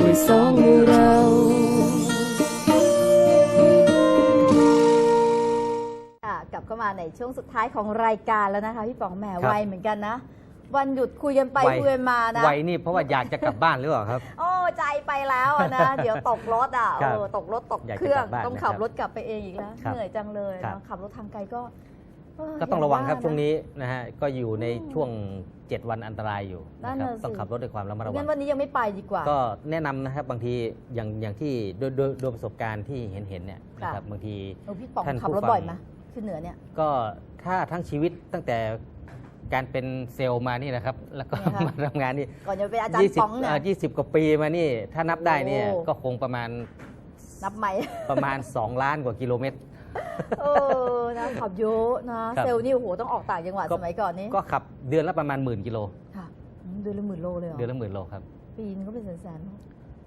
ด้วยสองมือเราค่ะกลับเข้ามาในช่วงสุดท้ายของรายการแล้วนะคะ พี่ป๋องแหมครับไวเหมือนกันนะ วันหยุดคุยกันไปไวคุยกันมานะไวนี่เพราะว่าอยากจะกลับบ้านหรือเปล่าครับโอ้ใจไปแล้วอะนะเดี๋ยวตกรถอะครับเออตกรถตกอยากจะเครื่องกลับบ้านต้องขับนะครับรถกลับไปเองอีกแล้วครับเหนื่อยจังเลยครับเนาะขับรถทางไกลก็เก็ต้องระวังครับย่าช่วงนะนี้นะฮะก็อยู่ในช่วง 7 วันอันตรายอยู่นั่นะนครับน่ะสิ ต้องขับรถด้วยความระมัดระวังั้งนวันนี้ยังไม่ไปดีกว่า ก็แนะนำนะครับบางทีอย่างอย่างที่โดยโดยโดยประสบการณ์ที่เห็นเห็นเนี่ยค่ะ นะครับบางทีโอ้พี่ป๋องท่านขับรถผู้ฟัง บ่อยไหมขึ้นเหนือเนี่ย ก็ถ้าทั้งชีวิตตั้งแต่การเป็นเซลล์มานี่นะครับ แล้วก็เนี่ยค่ะ มาทำงานนี่ก่อนจะเป็นอาจารย์ป๋องเนี่ย ยี่สิบกว่าปีมานี่ ถ้านับได้เนี่ยโอ้ ก็คงประมาณนับใหม่ประมาณ 2 ล้านกว่ากิโลเมตร เออนะขับเยอะนะ ครับ เซลล์นี่โอ้โหต้องออกต่างจังหวัดก็สมัยก่อนนี้ก็ขับเดือนละประมาณหมื่นกิโล ค่ะอืมเดือนละหมื่นโลเลยเหรอเดือนละหมื่นโลครับ ปีนึงก็เป็นแสนแสนๆเนอะ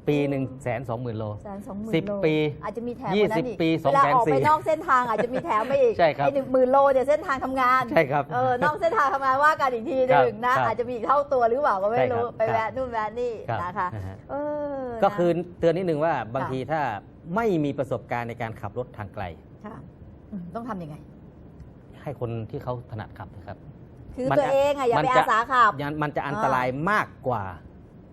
ปีหนึ่งแสนสองหมื่นโล แสนสองหมื่นสิบโลปีอาจจะมีแถมยี่กว่านั้นสิบอีกปีเวลาออกไป240,000นอกเส้นทางอาจจะมีแถมไปอีกใช่ครับ ไอ้หนึ่งหมื่นโลเนี่ยเส้นทางทำงาน ใช่ครับ เออนอกเส้นทางทำงานว่ากันอีกทีหนึ่งนะ ครับอาจจะมีอีกเท่าตัวหรือเปล่าก็ไม่รู้ ใช่ครับ ไปแวะนู่นแวะนี่ครับนะคะนะฮะเออก็นะคือเตือนนิดนึงว่าบางค่ะทีถ้าไม่มีประสบการณ์ในการขับรถทางไกล ค่ะอืม ต้องทำยังไง ให้คนที่เขาถนัดขับนะครับ คือมันตัวเองอะอย่ามันไปจะอาสาขับ ยันมันจะอันตรายมากกว่า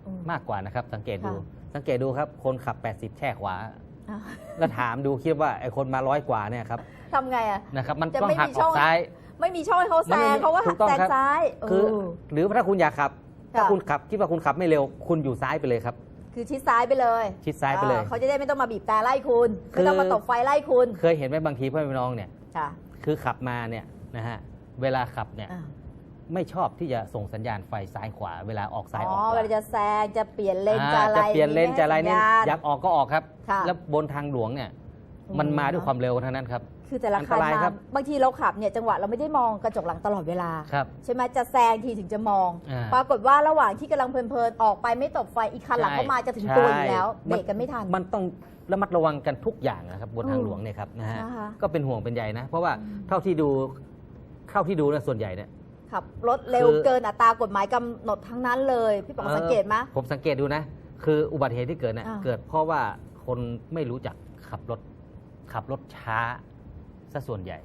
อืมมากกว่านะครับ สังเกตดู ค่ะ สังเกตดูครับ คนขับ 80 แช่ขวาอะแล้วถามดูคิดว่าไอ้คนมาร้อยกว่าเนี่ยครับทำไงอะ นะครับ มันจะต้องไม่หักมีอช่ออง กซ้าย ไม่มีช่องให้เขาแซมันไม่งมีเขาก็ถูหักกต้องแซงครับ ซ้ายคือ เออ หรือถ้าคุณอยากขับ ถ้าค่ะ คุณขับคิดว่าคุณขับไม่เร็ว คุณอยู่ซ้ายไปเลยครับ คือชิดซ้ายไปเลยชิดซ้ายไปเลยอ่เขาจะได้ไม่ต้องมาบีบแต่ไล่คุณคือ ไม่ต้องมาตบไฟไล่คุณเคยเห็นไหมบางทีพ่อแม่พี่น้องเนี่ยค่ะคือขับมาเนี่ยนะฮะเวลาขับเนี่ยอ่าไม่ชอบที่จะส่งสัญญาณไฟซ้ายขวา เวลาออกซ้ายออ๋อกอขเววาลาจะแซงจะเปลี่ยนเลนอ่าจะอะไรจะเปลี่ยนเลนจะอะไรเนี่ยม่ให้สัญญาณอยากออกก็ออกครับ ค่ะแล้วบนทางหลวงเนี่ย อืม มันมาด้วยความเร็วทั้งนั้นครับ คือแต่ละอันคัตนรายมาครับบางทีเราขับเนี่ยจังหวะเราไม่ได้มองกระจกหลังตลอดเวลา ครับใช่ไหมจะแซงทีถึงจะมอง อ่า ปรากฏว่าระหว่างที่กำลังเพลินๆออกไปไม่ตบไฟอีกคันหลังเข้ามาจะถึงตัวอยู่แล้วใช่เบรกกันไม่ทัน มันต้องระมัดระวังกันทุกอย่างนะครับบนทางอืมหลวงเนี่ยครับนะฮะนะคะ ก็เป็นห่วงเป็นใยนะ เพราะว่าเท่าที่ดูเท่าที่ดูนะส่วนใหญ่เนี่ย ขับรถเร็วคือ เกินอัตรากฎหมายกำหนดทั้งนั้นเลย พี่ป๋องสังเกตไหม ออผมสังเกตดูนะ คืออุบัติเหตุที่เกิดเนี่ยอ่า เกิดเพราะว่าคนไม่รู้จักขับรถขับรถช้า ซะส่วนใหญ่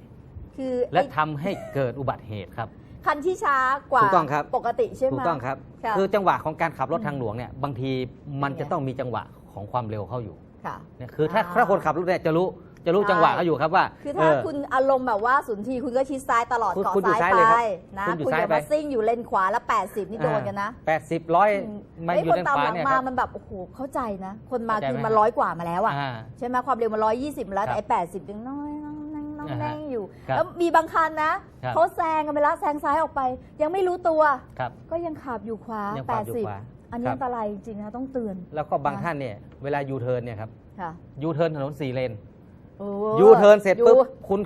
คือและไอ้ทำให้เกิดอุบัติเหตุครับ คันที่ช้ากว่าถูกต้องครับ ปกติใช่ไหม ถูกต้องครับ ค่ะคือจังหวะของการขับรถอืมทางหลวงเนี่ยบางทีมันเป็นไงจะต้องมีจังหวะของความเร็วเข้าอยู่ค่ะ เนี่ยคือถ้าอ่าถ้าคนขับรถเนี่ยจะรู้จะรู้ใช่ จังหวะเขาอยู่ครับว่าคือถ้าเคุณอารมณ์แบบว่าสุนทรีคุณก็ชิดซ้ายตลอดคุณเกาะคุณอยู่ซ้ายซ้ายเลยครับไปนะคุณอยู่คุณซ้ายอย่าไป มาซิ่งอยู่เลนขวาแล้ว 80 นี่โดนกันนะแปดสิบร้อยมาไอ้อยู่คนด้านตามขวาหลังเนี่ยมาครับ มันแบบโอ้โหเข้าใจนะ คนมาเข้าใจคือไหมมันร้อยกว่ามาแล้วอะอ่า ใช่ไหมความเร็วมันร้อยยี่สิบแล้วแต่ครับไอ้แปดสิบยังน้อยน้อง แน่งน้องอ่าฮะแน่งอยู่ ครับแล้วมีบางคันนะครับเขาแซงกันไปแล้วแซงซ้ายออกไป ยังไม่รู้ตัว ครับก็ยังขับอยู่ขวายังแปขับดอยู่สิบขวาอันนี้ครับ อันตรายจริงๆนะต้องเตือนแล้วก็บางนะท่านเนี่ยเวลายูเทิร์นเนี่ยครับค่ะยูเทิร์นถนนสี่เลนโอ้ยูเทิร์นเสร็จปุ๊บยูคุณ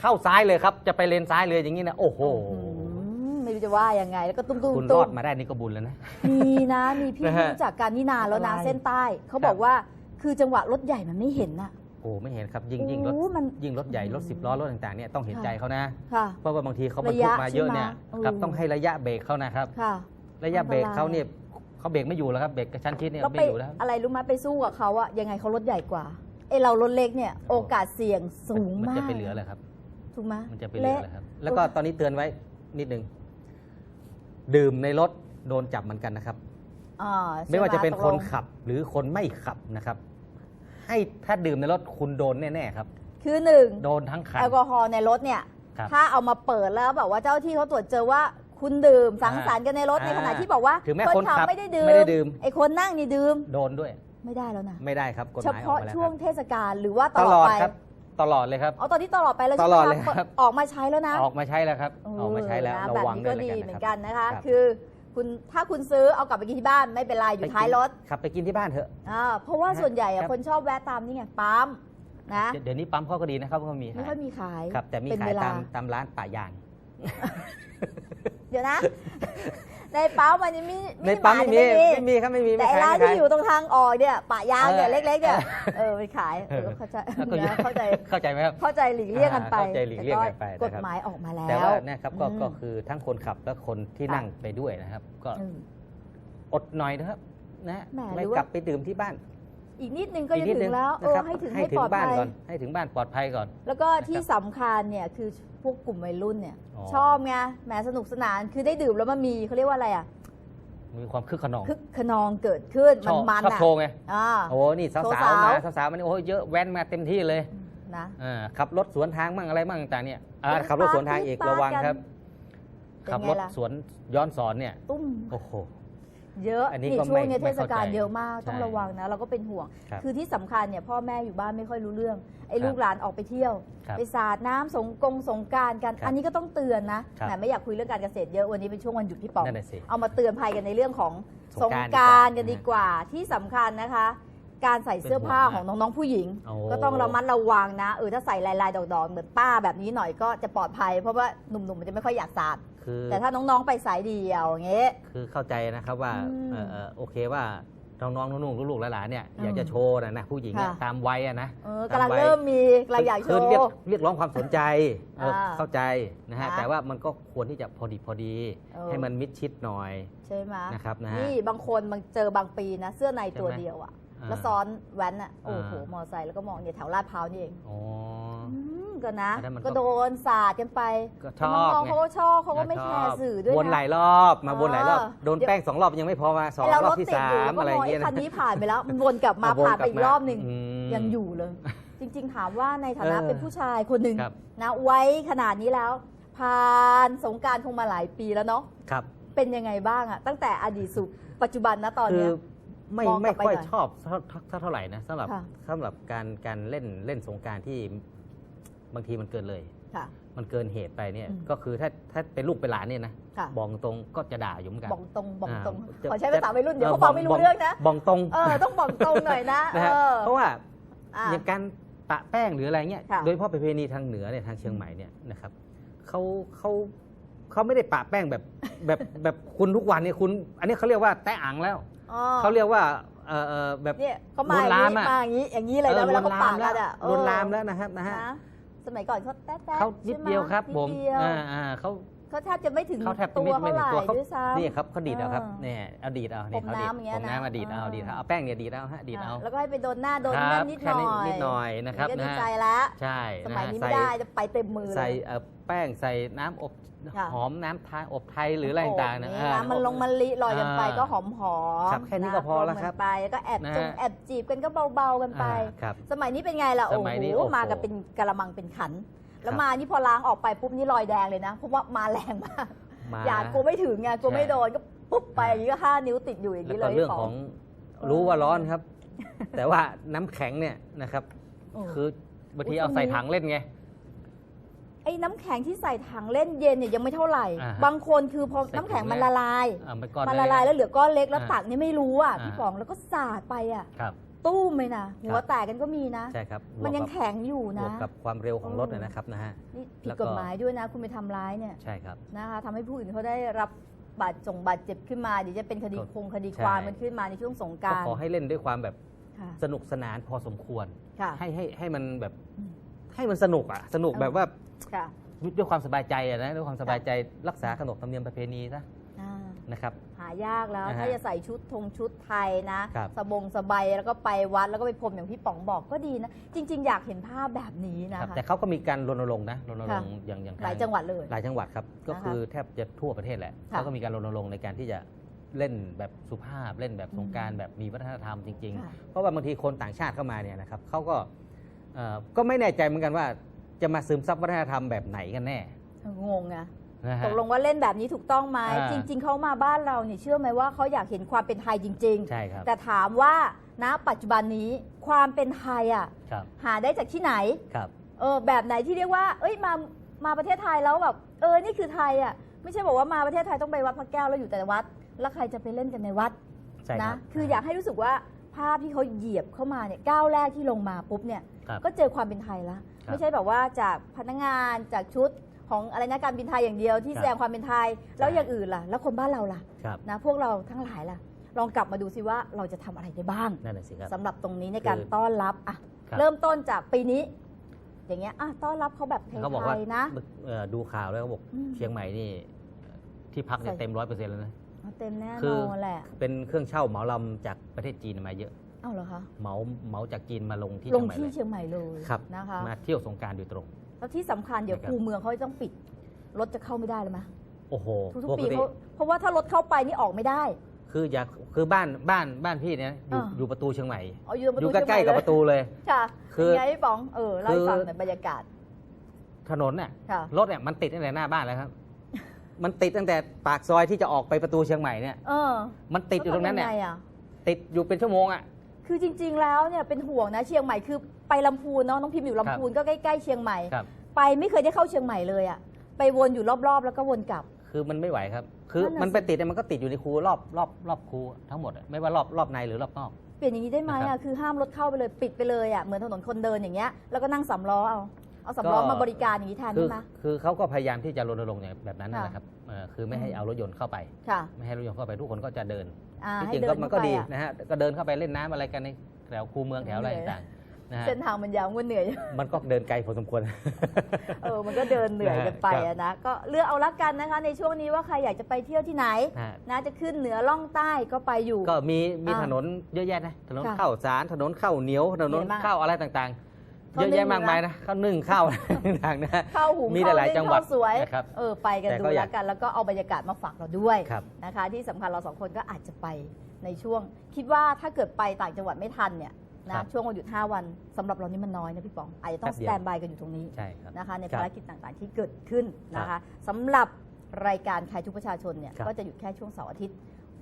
เข้าซ้ายเลยครับ จะไปเลนซ้ายเลยอย่างนี้นะโอ้โห อืมไม่รู้จะว่ายังไง แล้วก็ตุ้มตุ้มคุณรตุ้อมดมาได้นี่ก็บุญแล้วนะ มีนะมีพี่นะฮะรู้จักการนี่นานแล้วนะอะไร เส้นใต้เขาครับบอกว่าคือจังหวะรถใหญ่มันไม่เห็นน่ะ โอ้ไม่เห็นครับยิ่งยิ่งรถโอ้มันยิ่งรถใหญ่รถสิบล้อรถต่างๆเนี่ยต้องเห็นใจเขานะ ค่ะ เพราะว่าบางทีเขาบรรระทุยะกมาเยอะเนี่ยใช่ไหมครับเออ ต้องให้ระยะเบรกเขานะครับ ค่ะ ระยะเบรกอันตรายเขาเนี่ยเขาเบรกไม่อยู่แล้วครับเบรกกระชั้นชิดเนี่ยแล้วไม่ไปอยู่แล้วครับ อะไรรู้ไหมไปสู้กับเขาอะยังไงเขารถใหญ่กว่าไอเรารถเล็กเนี่ยโอกาสเสี่ยงสูงมันมากจะไปเหลือเลยครับ ถูกไหมมันจะไปเหลือเลยละครับ แล้วก็ตอนนี้เตือนไว้นิดนึงดื่มในรถโดนจับเหมือนกันนะครับ อ่าใช่หไม่ว่าจะเป็นคนตกลงขับหรือคนไม่ขับนะครับ ให้ถ้าดื่มในรถคุณโดนแน่ๆครับ คือหนึ่งโดนทั้งคัน แอลกอฮอล์ในรถเนี่ย ครับถ้าเอามาเปิดแล้วแบบว่าเจ้าที่เขาตรวจเจอว่าคุณดื่มสังสรรค์กันในรถอ่าในขณะที่บอกว่าถึงแม้คนคนขับขับไม่ได้ดื่มไม่ได้ดื่ม ไอคนนั่งนี่ดื่มโดนด้วยไม่ได้แล้วนะไม่ได้ครับกฎหเฉมายออพาะกมาแล้วช่วงครับเทศกาลหรือว่าตตลลออดดไปครับ ตลอดเลยครับ เอาตอนนี้ตลอดไปแล้วตใช่ไหมลอดเลยคะครับ ออกมาใช้แล้วนะออกมาใช้แล้วครับ ออกมาใช้แล้วเออระแบบวังนี้ด้วก็ยแล้วดีกันเหมือนะนคกัรับนนะคะครับ คือ คุณถ้าคุณซื้อเอากลับไปกินที่บ้านไม่เป็นไรอยู่ท้ายรถขับไปกินที่บ้านเถอะอ่าเพราะว่านะฮะส่วนใหญ่อะครับคนชอบแวะตามนี่ไงปั๊มนะเดี๋ยวเดี๋ยวนี้ปั๊มเขาก็ดีนะครับเขามีไม่ขายค่อยมีขายครับแต่มีเป็นขายเวลตามตามร้านป่ายาง เดี๋ยวนะ ในเป้ามันยังมีในปั๊มไม่มีหาไม่มีครับไม่มีแต่ไม่ไอ้ขายร้านไม่ที่ขายอยู่ตรงทางออกเนี่ยปะยางเนี่ยเออเล็กๆเนี่ยเออไปขายเออเข้าใจแล้วก็นะเข้าใจเข้าใจไหมครับเข้าใจหลีกเลี่ยงกันไปอ่าเข้าใจหลีกเลี่ยงกันไปแต่นะครับกฎหมายออกมาแล้วแต่ว่าเนะครับก็อืมก็คือทั้งคนขับและคนที่ค่ะนั่งไปด้วยนะครับ ก็อืมอดหน่อยนะครับนะแหมไม่หรือว่ากลับไปดื่มที่บ้าน อีกนิดนึงก็อีจะนิดถึนึงแล้วเอนะอครับให้ถึงให้ให้ถึปลงอดบ้านภัยก่อนให้ถึงบ้านปลอดภัยก่อน แล้วก็ที่นะครับสำคัญเนี่ยคือพวกกลุ่มวัยรุ่นเนี่ยอ๋อชอบไงแหมสนุกสนานคือได้ดื่มแล้วมันมีเขาเรียกว่าอะไรอะมีความคึกขนองคึกขนองเกิดขึ้นชมันอบมันชอบอะโชว์ไงอ่าโอ้นี่สาวโชว์ๆสาวมาสาวๆมันโอ้ยเยอะแว้นมาเต็มที่เลยนะอ่าขับรถสวนทางมั่งอะไรมั่งต่างๆเนี่ยอ่าเป็นขับรถสวนทางอีกปาดระวังกันครับเป็นขับไงรถล่ะสวนย้อนสอนเนี่ยตุ้มโอ้โห เยอะอันนี้นี่ก็ช่วงไม่เนี้ยไม่เทศกาลเข้าใจเยอะมากต้องใช่ระวังนะ เราก็เป็นห่วง ครับคือที่สำคัญเนี่ยพ่อแม่อยู่บ้านไม่ค่อยรู้เรื่องไอ้ครับลูกหลานออกไปเที่ยว ครับไปสาดน้ำสงกงสงกรารกัน ครับอันนี้ก็ต้องเตือนนะครับแต่ไม่อยากคุยเรื่องการเกษตรเยอะวันนี้เป็นช่วงวันหยุดพี่ป๋องนั่นน่ะสิเอามาเตือนภัยกันในเรื่องของสสงงกรานต์กรารดีกว่ากันดีกว่าที่สำคัญนะคะ การใส่เสื้อผ้าเป็นห่ขวองงนะน้องๆผู้หญิง โอ้ ก็ต้องระมัดระวังนะเออถ้าใส่ลายๆดอกๆเหมือนป้าแบบนี้หน่อยก็จะปลอดภัย เพราะว่าหนุ่มๆมันจะไม่ค่อยอยากสาด คือแต่ถ้าน้องๆไปสายเดียวอย่างเงี้ย คือเข้าใจนะครับว่าอืมเอ่อเอ่อโอเคว่าน้องๆนุ่งๆลูกๆหลานๆเนี่ยอืมอยากจะโชว์นะนะผู้หญิงเนี่ยค่ะ ตามวัยอะนะ เออตากำลังวัยเริ่มมีกำลังอยากโชคือเรียกว์เรียกร้องความสนใจเอออ่าเข้าใจนะฮะนะแต่ว่ามันก็ควรที่จะพอดีพอดี เออ ให้มันมิดชิดหน่อย ใช่ไหมนะครับนะฮะนี่บางคนบางเจอบางปีนะ เสื้อในตัวใช่ไหมเดียวอะอ่าแล้วซ้อนแว้นอะโอ้โหอ่ามมอไซค์แล้วก็มองเนี่ยแถวลาดพร้าวนี่เอง อ๋อม ก็นะ อันนั้นมันก็ก็โดนสาดกันไปก็ชอบน้องๆไง เขาก็ชอบเขาก็ไม่แคร์สื่อด้วยวนหนะลายรอบมาวนหลายรอบเออ โดนแป้งสองรอบยังไม่พอมาสองไอ้เรารอรบถที่ติดสาอยู่มแล้วก็อะไรมอองย่างเงี้ไอ้ยคันนี้ผ่านไปแล้วมันวนกลับมาอะวนผ่านไปอีกลับกมารอบหนึ่งอืมยังอยู่เลย จริง ๆ ถามว่าในฐานะเออเป็นผู้ชายคนหนึ่งครับ นะไว้ขนาดนี้แล้ว ผ่านสงกรารคงมาหลายปีแล้วเนาะครับเป็นยังไงบ้างอะตั้งแต่อดีตสู่ปัจจุบันนะตอนคืเนี้อยไม่มองกลัไม่บไปค่อยหน่อยชอบเท่าเท่าเท่าเท่าไหร่นะสำหรับค่ะ สำหรับการการเล่นเล่นสงกรารที่ บางทีมันเกินเลย ค่ะ มันเกินเหตุไปเนี่ยอืมก็คือถ้าถ้าเป็นลูกเป็นหลานเนี่ยนะค่ะ บอกตรงก็จะด่าอยู่เหมือนกัน บอกตรงบอกตรงาขอใช้ภาษาวัยรุ่นเดี๋ยวออเขาฟังไม่รู้บกเรื่องนะบอกตรงเออต้องบอกตรงหน่อยนะนะเอฮะอเพราะว่า อะ อย่างการปะแป้งหรืออะไรเงี้ย ค่ะ โดยเฉพาะประเพณีทางเหนือเนี่ยทางเชียงใหม่เนี่ยนะครับเขาเขาเขาไม่ได้ปะแป้งแบบแบบแบบคุณทุกวันเนี่ยคุณ อันนี้เขาเรียกว่าแตะอังแล้วอ๋อเขาเรียกว่าเออเออแบบ เนี่ยเขามาอย่างลวนลามนี้อะมาอย่างนี้อย่างนี้เลยอนะอเวลาเขาลปากแล้กัวนอะเออลวนลามแล้วนะครับนะฮะนะ สมัยก่อนเขาแต๊ะๆเขานิดเดียวครับใช่ไหผมนิดเดียว อ่าอ่าเขา เขาแทบจะไม่ถึงเขาแทบจะตัไม่วไม่เท่าไหถึงร่ตัวเขาด้วยซ้ำ นี่ครับเขาดีดเอาครับเออเนี่ยเอาดีดเอาเนี่ยผมเขาดีดน้ำอย่างเงี้ยผมนะน้ำมาดีดเอาเออดีดเอาเอาแป้งเนี่ยดีดเอาฮะดีดเอาแล้วก็ให้ไปโดนหน้าโดนคนั่รันบนิดหแค่น่นี้อยนิดหน่อยนะครับก็ดีนะฮะใจแล้วใช่สนะมัยฮะนี้ใส่ไม่ได้จะไปเต็มมือเลยใส่เอ่อแป้งใส่น้ำอบค่ะ หอมน้ำทายอบไทยหรืออะไรต่างๆนะโอ้โหเออ น้ำมันลงมันลิลอยกันไปอ่าก็หอมหอมครับแค่นี้ก็พอแล้วครับไปแล้วก็แอบนะจงฮะแอบจีบกันก็เบาๆกันไป อ่าครับ สมัยนี้เป็นไงล่ะสโอ้มัยนี้โหโอ้โห มากันเป็นกระมังเป็นขัน แล้วครับมานี่พอล้างออกไปปุ๊บนี่รอยแดงเลยนะเพราะว่ามาแรงมากมาอย่ากลัวไม่ถึงไงกลัวใช่ไม่โดนก็ปุ๊บไปอย่างนี้ก็ห้านิ้วติดอยู่อย่างแล้วนี้เลก็ยเรื่องพี่ของเออรู้ว่าร้อนครับ แต่ว่าน้ำแข็งเนี่ยนะครับเออคือบางทีอุ๊ยเอาตรงนี้ใส่ถังเล่นไงไอ้น้ำแข็งที่ใส่ถังเล่นเย็นเนี่ยยังไม่เท่าไหร่อ่าฮะบางคนคือพอใส่น้ำแข็งถุงมันแรละกลายอ่ามันก้อนมันละลายแล้วเหลือก้อนเล็กแล้วอ่าตักนี่ไม่รู้อะอ่าพี่ป๋องแล้วก็สาดไปอะครับ ตู้มเลยนะหัควรับแตกกันก็มีนะ ใช่ครับมันยังบวกกับแข็งอยู่บวนะ กกับความเร็วของเออรถนะนะครับนะฮะ นี่ผิแล้ดวก็ กฎหมายด้วยนะ คุณไปทำร้ายเนี่ยใช่ครับ นะคะทำให้ผู้อื่นเขาได้รับบาดจงบาดเจ็บขึ้นมาเดี๋ยวจะเป็นคดีก็คงคดีใช่ ความมันขึ้นมาในช่วงสงกก็รารขอให้เล่นด้วยความแบบค่ะสนุกสนานพอสมควร ค่ะ ให้ให้ให้มันแบบอืมให้มันสนุกอะ สนุกเออแบบว่าค่ะ ด้วยความสบายใจอะนะด้วยความสบายใจรักษาขนบธรรมเนียมประเพณีซะอ่า นะครับ หายากแล้วนะฮะถ้าจะใส่ชุดธงชุดไทยนะ ครับสบงสบายแล้วก็ไปวัดแล้วก็ไปพรมอย่างพี่ป๋องบอกก็ดีนะ จริง ๆ อยากเห็นภาพแบบนี้นะครับคะ แต่เขาก็มีการรณรงค์นะรณรงค่ะค์อย่างอย่างหลายจังหวัดเลย หลายจังหวัดครับ ก็นะคะคือแทบจะทั่วประเทศแหละค่ะเขาก็มีการรณรงค์ในการที่จะเล่นแบบสุภาพเล่นแบบสงกรารแบบมีวัฒนธรรมจริง ค่ะ ๆ เพราะว่าบางทีคนต่างชาติเข้ามาเนี่ยนะครับเขาก็เอ่อก็ไม่แน่ใจเหมือนกันว่าจะมาซึมซับวัฒนธรรมแบบไหนกันแน่ งงอะ นะฮะ ตกลงว่าเล่นแบบนี้ถูกต้องไหมอ่า จริง ๆเขามาบ้านเราเนี่ยเชื่อไหมว่าเขาอยากเห็นความเป็นไทยจริง ใช่ครับ ๆ แต่ถามว่าณปัจจุบันนี้ความเป็นไทยอะครับหาได้จากที่ไหน ครับ เออแบบไหนที่เรียกว่า เอ้ยมามาประเทศไทยแล้วแบบเออนี่คือไทยอะไม่ใช่บอกว่ามาประเทศไทยต้องไปวัดพระแก้วแล้วอยู่แต่ในวัด แล้วใครจะไปเล่นกันในวัดใช่คนะรับคืออยากให้รู้สึกว่าภาพที่เขาเหยียบเข้ามาเนี่ยก้าวแรกที่ลงมาปุ๊บเนี่ย ครับ ก็เจอความเป็นไทยแล้วครับ ไม่ใช่แบบว่าจากพนักงานจากชุดห ของอะไรนะการบินไทยอย่างเดียวที่ครับแสดงความเป็นไทย แล้วอย่างอื่นล่ะ แล้วคนบ้านเราล่ะครับนะพวกเราทั้งหลายล่ะ ลองกลับมาดูสิว่าเราจะทำอะไรได้บ้างนั่นแหละสิครับสำหรับตรงนี้ในการคือต้อนรับอะครับเริ่มต้นจากปีนี้ อย่างเงี้ยอะต้อนรับเขาแบบไทเขาบอกว่ายๆนะเอ่อดูข่าวแล้วเขาบอกอืมเชียงใหม่นี่ ที่พักเนี่ยใส่เต็มร้อยเปอร์เซ็นต์แล้วนะเอาเต็มแน่คืนออนแหละเป็นเครื่องเช่าเหมาลำจากประเทศจีนมาเยอะเอ้าเหรอคะเหมาเหมาจากจีนมาลงที่ลเชียงงใหม่ที่เลยเชียงใหม่เลยครับนะคะมาเที่ยวสงกรารโดยตรง แล้วที่สำคัญเดี๋ยวนะครับ คูเมืองเขาจะต้องปิด รถจะเข้าไม่ได้เลยไหมโอ้โหทุกปๆปีกติเขาเพราะว่าถ้ารถเข้าไปนี่ออกไม่ได้ คืออยากคือบ้านบ้านบ้านพี่เนี่ยอยู่อ่า อยู่ประตูเชียงใหม่ เอาอยู่ตรงประอยู่ตูใกล้ๆกับประตูเลย ค่ะคือเป็นไงพี่ป๋องเออเล่าให้คือฟังหน่อยบรรยากาศถนนเนี่ยค่ะ รถเนี่ยมันติดตั้งแต่หน้าบ้านแล้วครับ มันติดตั้งแต่ปากซอยที่จะออกไปประตูเชียงใหม่เนี่ย เออมันติดอยู่ตรงนั้นเนี่ยแล้วทำงไงอะติดอยู่เป็นชั่วโมงอะ คือจริง ๆ แล้วเนี่ยเป็นห่วงนะเชียงใหม่คือ ไปลำพูนเนาะน้องพิมพ์อยู่ลำพูนก็ใกล้ๆเชียงใหม่ ครับ ไปไม่เคยได้เข้าเชียงใหม่เลยอะไปวนอยู่รอบๆ แล้วก็วนกลับ คือมันไม่ไหวครับ คือนั่นน่ะมันไปสิ ติดเนี่ยมันก็ติดอยู่ในคูรอบรอบรอบคูทั้งหมดอะไม่ว่ารอบรอบในหรือรอบนอก เปลี่ยนอย่างนี้ได้ไหมนะครัอะบ คือห้ามรถเข้าไปเลยปิดไปเลยอะเหมือนถนนคนเดินอย่างเงี้ยแล้วก็นั่งสำล้อเอาเอาสำล้อก็มาบริการอย่างนี้แทนคืได้อไหม คือเขาก็พยายามที่จะรณรงค์อย่างแบบนั้นนั่นค่ะแหละครับเอ่อคือไม่ให้อืมเอารถยนต์เข้าไป ค่ะไม่ให้รถยนต์เข้าไปทุกคนก็จะเดินอ่าจให้ริงเดิๆก็นมันเข้าก็ไปดีอะ นะฮะก็เดินเข้าไปเล่นน้ำอะไรกันในแถวคูเมืองแถวอะไรเหนื่อยต่างๆ นะฮะเส้นทางมันยาวมันเหนื่อย มันก็เดินไกลพอสมควร เออ มันก็เดินเหนื่อยกันไปครับอะนะ ก็เลือกเอาละกันนะคะ ในช่วงนี้ว่าใครอยากจะไปเที่ยวที่ไหนนะฮะ นะ จะขึ้นเหนือล่องใต้ก็ไปอยู่ ก็มีมีอ่าถนนเยอะแยะนะถนนค่ะข้าวสารถนนข้าวเหนียวถนนเยอะมากข้าวอะไรต่างๆเยข้าวอะแยะนึ่ง มากมายนะข้าวนึ่งข้าวอะไรต่างๆนะฮะข้าวหุงมีข้าวหลายเล่นจังหวัดข้าวสวยนะครับเออไปกันแต่ดูก็อยาแล้กวกัน แล้วก็เอาบรรยากาศมาฝากเราด้วยครับ นะคะ ที่สำคัญเราสองคนก็อาจจะไปในช่วง คิดว่าถ้าเกิดไปต่างจังหวัดไม่ทันเนี่ย ครันะบช่วงวันหยุด 5 วันสำหรับเรานี่มันน้อยนะพี่ป๋องอาจจะต้องแป๊สบเดียว แตนบายกันอยู่ตรงนี้ใช่ครับ นะคะในครับภารกิจต่างๆที่เกิดขึ้นนะครัคะบสำหรับรายการใครทุกประชาชนเนี่ยครับก็จะหยุดแค่ช่วงเสาร์อาทิตย์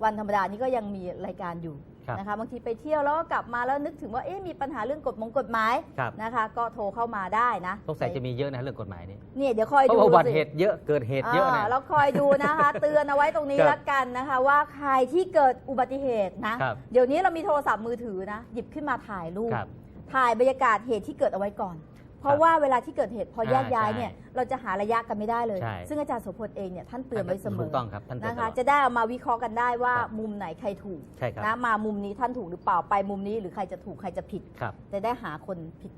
วันธรรมดานี้ก็ยังมีรายการอยู่ครับ นะคะบางทีไปเที่ยวแล้วก็กลับมาแล้วนึกถึงว่าเอ๊ะมีปัญหาเรื่องกฎมงกฎหมายครับนะคะ ก็โทรเข้ามาได้นะสงสัยจะมีเยอะนะเรื่องกฎหมายนี่เนี่ยเดี๋ยวคอยเพดูราะว่าอุบัติสิเหตุเยอะเกิดเหตุเยอะนะาแล้วคอยดูนะคะ เตือนเอาไว้ตรงนี้ครับละกันนะคะ ว่าใครที่เกิดอุบัติเหตุนะครับเดี๋ยวนี้เรามีโทรศัพท์มือถือนะ หยิบขึ้นมาถ่ายรูปครับถ่ายบรรยากาศเหตุที่เกิดเอาไว้ก่อน เพราะครับว่าเวลาที่เกิดเหตุพอแยกอ่าย้ายใช่เนี่ยเราจะหาระยะกันไม่ได้เลย ใช่ ซึ่งอาจารย์โสพลเองเนี่ยท่านเตือนไว้เสมถูอกต้องครับท่านเตือนนะตคะลอด จะได้เอามาวิเคราะห์กันได้ว่าครับ มุมไหนใครถูกใช่ครับนะมามุมนี้ท่านถูกหรือเปล่าไปมุมนี้หรือใครจะถูกใครจะผิด ครับ จะได้หาคนผิด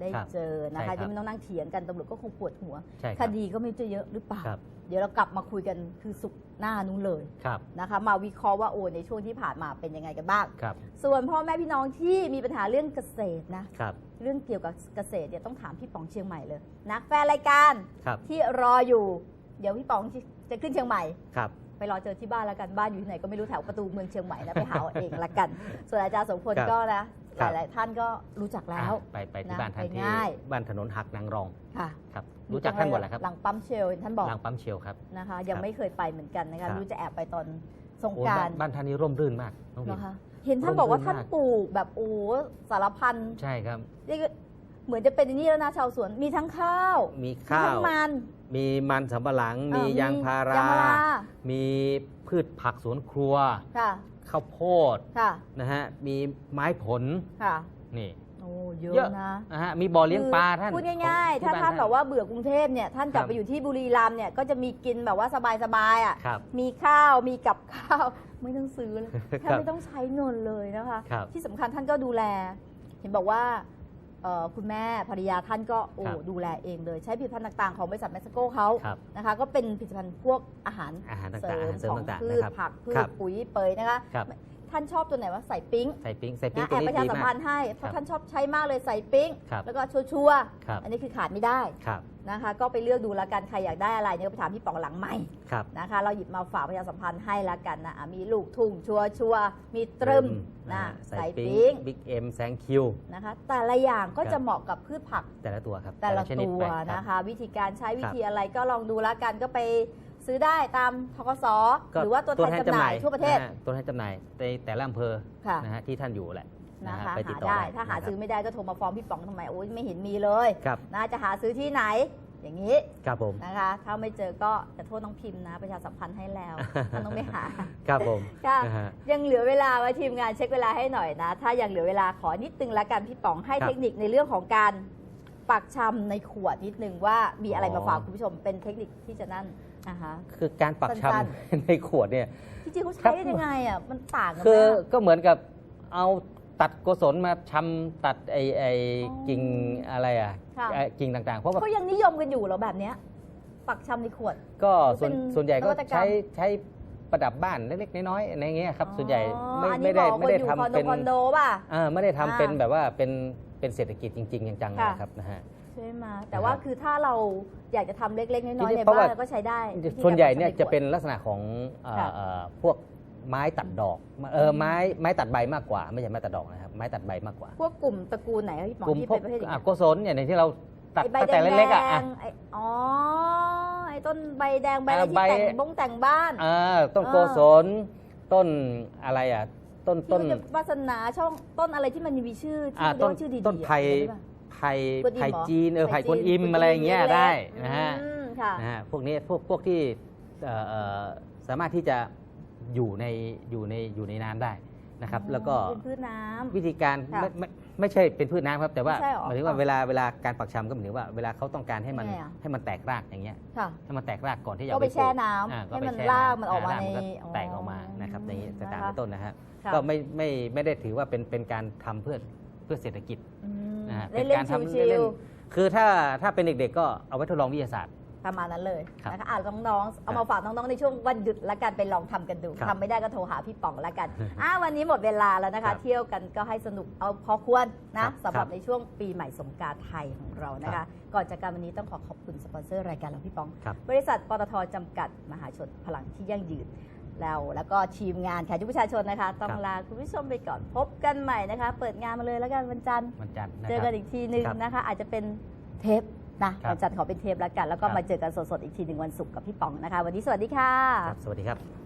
ได้ครับเจอนะใช่ครัคะบจะไม่ต้องนั่งเถียงกันตำรวจก็คงปวดหัวใช่คครับดีก็ไม่จะเยอะหรือเปล่าครับเดี๋ยวเรากลับมาคุยกันคือสุกร์หน้านู้นเลยครับนะคะ มาวิเคราะห์ว่าโอ้ในช่วงที่ผ่านมาเป็นยังไงกันบ้างครับส่วนพ่อแม่พี่น้องที่มีปัญหาเรื่องเกษตรนะครับเรื่องเกี่ยวกับเกษตรเนี่ยต้องถามพี่ป๋องเชียงใหม่เลยนะแฟนรายการครับที่รออยู่ เดี๋ยวพี่ป๋องจะขึ้นเชียงใหม่ครับไปรอเจอที่บ้านแล้วกันบ้านอยู่ที่ไหนก็ไม่รู้แถวประตูเมืองเชียงใหม่นะไปหาเอาเองละกัน ส่วนอาจารย์สมพลครับก็นะ คหรับ ลายๆท่านก็รู้จักแล้ว อะไปไปที่นะบ้านท่านไปที่ง่าย บ้านถนนหักนางรองค่ะครับ รู้จักท่านหมดแหละครับหลังปั๊มเชลเห็นท่านบอกหลังปั๊มเชลครับ นะคะ ยังครับไม่เคยไปเหมือนกันนะครัคะบ รู้จะแอบไปตอนสงโอ้กราบ้ารนบ้านท่านนี้ร่มรื่นมากน้องเหรพิอมคะเห็นท่านบอกว่าร่มรื่นท่านมากปลูกแบบโอ้สารพันใช่ครับเรียกว่าเหมือนจะเป็นอันนี่แล้วนะชาวสวนมีทั้งข้าวมีมีข้าทั้ว งมันมีมันสำปะหลังเอ่มีอยางพารายางพารา มีพืชผักสวนครัว ค่ะ ข้าวโพดค่ะนะฮะมีไม้ผลค่ะนี่โอ้เยอะเยอะนะนะฮะมีบ่อเลี้ยงปลาท่านพูดง่ายของๆถ้าที่ท่านบ้แบบว่าเบื่อกรุงเทพเนี่ยท่านกลับครับไปอยู่ที่บุรีรัมย์เนี่ยก็จะมีกินแบบว่าสบายๆอะครับมีข้าวมีกับข้าวไม่ต้องซื้อเลยแทบครับไม่ต้องใช้เงินเลยนะคะครับที่สำคัญท่านก็ดูแล เห็นบอกว่าเอ่อ คุณแม่ภรรยาท่านก็โอ้ครับดูแลเองเลย ใช้ผลิตภัณฑ์ต่างๆของบริษัทเม็กซิโกเขาครับนะคะ ก็เป็นผลิตภัณฑ์พวกอาหารอาหารต่างๆเสริมอาหารเสริมของต่างๆพืชนะครับผักพืครัชบปุ๋ยเปยนะคะ ครับ ท่านชอบตัวไหนว่าใส่ปิ๊งใส่ปิ้งใส่ปิ้งนะตัแอวบปนี้ระชาดีสัมมาพัก นธ์ให้เพครัราะบท่านชอบใช้มากเลยใส่ปิ๊งครับแล้วก็ชัวร์ๆครับอันนี้คือขาดไม่ได้ครับนะคะ ก็ไปเลือกดูแล้วกันใครอยากได้อะไรเนี่ยก็ไปถามพี่ป๋องหลังใหม่ครับ นะคะ เราหยิบมาฝากประชาสัมพันธ์ให้ละกันนะอะมีลูกทุ่งชัวร์ชัวร์มีตรึมนะฮใส่ใส่ปิ๊ปิ้งงบิ๊กเอ็มแซงคิว นะคะ แต่ละอย่างก็ครับ จะเหมาะกับพืชผัก แต่ละตัวครับแต่ละชนิดตัวไปรับ นะคะ วิธีการใช้วิครับธีอะไรก็ลองดูแล้วกันก็ไป ซื้อได้ตามทกสก็หรือว่าตัวแทนจำหน่ายทั่วประเทศนฮตัวแทนจำหน่ายในแต่ละอำเภอค่ะนะฮะที่ท่านอยู่แหละนะฮคะไปติดหาต่อได้ได้ถ้าหานะครับซื้อไม่ได้ก็โทรมาฟ้องพี่ป๋องทำไมโอ้ยไม่เห็นมีเลยครับนะจะหาซื้อที่ไหนอย่างนี้ครับผมนะคะถ้าไม่เจอก็จะโทษน้องพิมพ์นะ ประชาสัมพันธ์ให้แล้วท่านต้องไม่หาครับผมค่ะนะฮะยังเหลือเวลาไว้ทีมงานเช็คเวลาให้หน่อยนะ ถ้ายังเหลือเวลาขอนิดนึงละกันพี่ป๋องให้ครับเทคนิคในเรื่องของการปักชำในขวดนิดนึงว่ามีอะไรอ๋อมาฝากคุณผู้ชมเป็นเทคนิคที่จะนั่น นะคะคือการปักชสั้นำ ในขวดเนี่ย จริงๆเขาครัใช้บกันยังไงอะมันต่างกันคือมากก็เหมือนกับเอาตัดโกศลมาชำตัดไอไออ๋อกิ่งอะไรอะค่ะ ไอ้กิ่งต่างๆ เพราะว่าเขายังนิยมกันอยู่เหรอแบบเนี้ย ปักชำในขวด ก็หรือส่วนเป็นส่วนใหญ่ก็นวัตกรรม ใช้ใช้ประดับบ้านเล็กๆน้อยๆอะไรเงี้ยครับส่วนใหญ่อ๋อไม่อันไม่นี้ได้บอกไม่คนได้อยู่ทำคอนโดเป็นคอนโดป่ะ อ่าไม่ได้ทำอ่าเป็นแบบว่าเป็นเป็นเศรษฐกิจจริงๆจังๆค่ะ นะครับนะฮะใช่ไหมแต่ว่าคือถ้าเราอยากจะทำเล็ก ๆ น้อยๆจริงๆในเพราะบ้าว่านเราก็ใช้ได้วิธีการส่วนใหญ่เนี่ยปักชำจะขวดเป็นลักษณะของเอ่อค่ะเอ่อพวกไม้ตัดดอกเออไม้ไม้ตัดใบมากกว่า ไม่ใช่ไม้ตัดดอกนะครับไม้ตัดใบมากกว่า พวกกลุ่มตระกูลไหนครับพี่หมอกลุ่มที่พวเป็กนประเภทอย่างอะเงี้ยโกศลอย่างที่เราตัดไอ้ใบตั้งแดแต่งเล็กๆอะแดอะงไอ้อ๋อไอ้ต้นใบแดงใบอะไรอ่าที่ใบแต่งบงแต่งบ้านอ่าต้นอ่าโกศลต้นอะไรอะต้นที่ต้นมันจะวาสนาช่องต้นอะไรที่มันมีชื่อที่อ่าเรียกว่าชื่อดีๆต้นไผ่ อะรหรือเปล่าไผ่กวนอิมไผ่เหรอจีนเออไผ่ไผ่กวนจีนอิมกวนอิมอะไรอย่างเงี้ยเล็กๆได้นะฮะอืมค่ะ นะฮะพวกนี้พวกพวกที่เอ่อเอ่อสามารถที่จะอยู่ในอยู่ในอยู่ในน้ำได้นะครับ แล้วก็เป็นพืชน้ำ วิธีการค่ะไม่ไม่ไม่ใช่เป็นพืชน้ำครับ แต่ว่าไม่ใช่หรอหมายถึงว่าอ๋อเวลาเวลาการปักชำก็หมายถึงว่าเวลาเขาต้องการให้มันยังไงอะ ให้มันแตกรากอย่างเงี้ยค่ะ ให้มันแตกรากก่อนที่จะก็เอาไปปแช่ปลูกน้ำอ่าให้มันไปแช่รากำมันออกมารในก็อ๋อแตกออกมานะครับในสายตามนะคะ เป็นต้นนะฮะ ค่ะก็ไม่ไม่ไม่ได้ถือว่าเป็นเป็นการทำเพื่อเพื่อเศรษฐกิจอืม นะฮะเล่นการๆทำชิวเล่นๆคือถ้าถ้าเป็นเด็กๆก็เอาไว้ทดลองวิทยาศาสตร์ๆประมาณนั้นเลยครับนะคะอ่าน้องๆ เอามาฝากน้องๆ ในช่วงวันหยุดละกันไปลองทำกันดูครับทำไม่ได้ก็โทรหาพี่ป๋องละกันอ่าวันนี้หมดเวลาแล้วนะครัคะ บเที่ยวกันก็ให้สนุกเอาพอควรครันะบสำหรับครับในช่วงปีใหม่สงกรารไทยของเรานะครัคะ บก่อนจากการวันนี้ต้องขอขอบคุณสปอนเซอร์รายการเราพี่ป๋อง ครับ บริษัทปตทจำกัดมหาชนพลังที่ยั่งยืน เราแล้วก็ทีมงานแขกทุกประชาชนนะคะ ต้องครับลาคุณผู้ชมไปก่อนพบกันใหม่นะคะ เปิดงานมาเลยแล้วกันวันจันทร์วันจันทร์นะเจคอรับกันอีกทีนึงครับนะคะ อาจจะเป็นเทปนะครับวันจันทร์ขอเป็นเทปแล้วกัน แล้วก็ครับมาเจอกันสดๆอีกทีหนึ่งวันศุกร์กับพี่ป๋องนะคะ วันนี้สวัสดีค่ะครับสวัสดีครับ